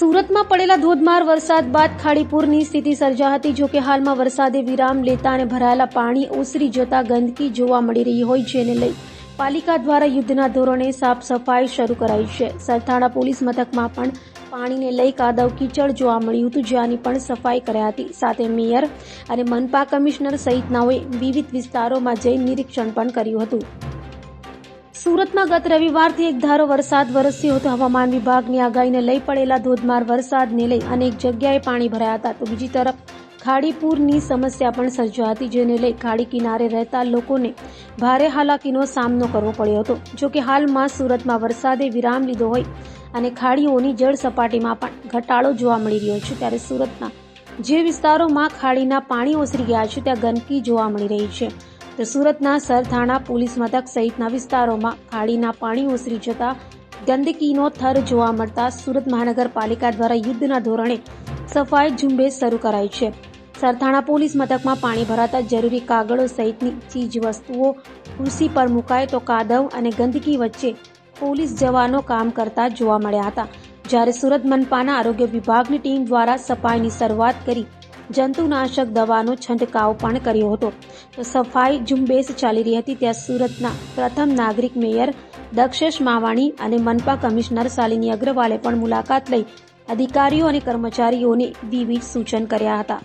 સુરતમાં પડેલા ધોધમાર વરસાદ બાદ ખાડીપુરની સ્થિતિ સર્જા હતી જોકે હાલમાં વરસાદે વિરામ લેતા અને ભરાયેલા પાણી ઓસરી જતા ગંદકી જોવા મળી રહી હોય જેને લઈ પાલિકા દ્વારા યુદ્ધના ધોરણે સાફ સફાઈ શરૂ કરાઈ છે. સરથાણા પોલીસ મથકમાં પણ પાણીને લઈ કાદવ કીચડ જોવા મળ્યું હતું, જ્યાંની પણ સફાઈ કર્યા હતી. સાથે મેયર અને મનપા કમિશનર સહિતનાઓએ વિવિધ વિસ્તારોમાં જઈ નિરીક્ષણ પણ કર્યું હતું. સુરતમાં ગત રવિવારથી એક ધારો વરસાદ વરસ્યો હતો. હવામાન વિભાગની આગાહીને લઈ પડેલા ધોધમાર વરસાદને લઈ અનેક જગ્યાએ પાણી ભરાયા હતા. તો બીજી તરફ, ખાડીપુરની સમસ્યા પણ સર્જાઈ હતી જેને લઈ ખાડી કિનારે રહેતા લોકોને ભારે હાલાકીનો સામનો કરવો પડ્યો હતો. જો કે હાલમાં સુરતમાં વરસાદે વિરામ લીધો હોય અને ખાડીઓની જળ સપાટીમાં પણ ઘટાડો જોવા મળી રહ્યો છે, ત્યારે સુરતના જે વિસ્તારોમાં ખાડીના પાણી ઓસરી ગયા છે, ત્યાં ગંદકી જોવા મળી રહી છે. તો સુરતના સરથાણા પોલીસ મથક સહિતના વિસ્તારોમાં ખાડીના પાણી ઓસરી જતા ગંદકીનો થર જોવા મળતા સુરત મહાનગરપાલિકા દ્વારા યુદ્ધના ધોરણે સફાઈ ઝુંબેશ શરૂ કરાઈ છે. સરથાણા પોલીસ મથકમાં પાણી ભરાતા જરૂરી કાગળો સહિતની ચીજ વસ્તુઓ ખુરશી પર મુકાય તો કાદવ અને ગંદકી વચ્ચે પોલીસ જવાનો કામ કરતા જોવા મળ્યા હતા. જ્યારે સુરત મનપાના આરોગ્ય વિભાગની ટીમ દ્વારા સફાઈની શરૂઆત કરી જંતુનાશક દવાનો છંટકાવ પણ કર્યો હતો. તો સફાઈ ઝુંબેશ ચાલી રહી હતી ત્યાં સુરતના પ્રથમ નાગરિક મેયર દક્ષેશ માવાણી અને મનપા કમિશનર શાલિની અગ્રવાલે પણ મુલાકાત લઈ અધિકારીઓ અને કર્મચારીઓને વિવિધ સૂચન કર્યા હતા.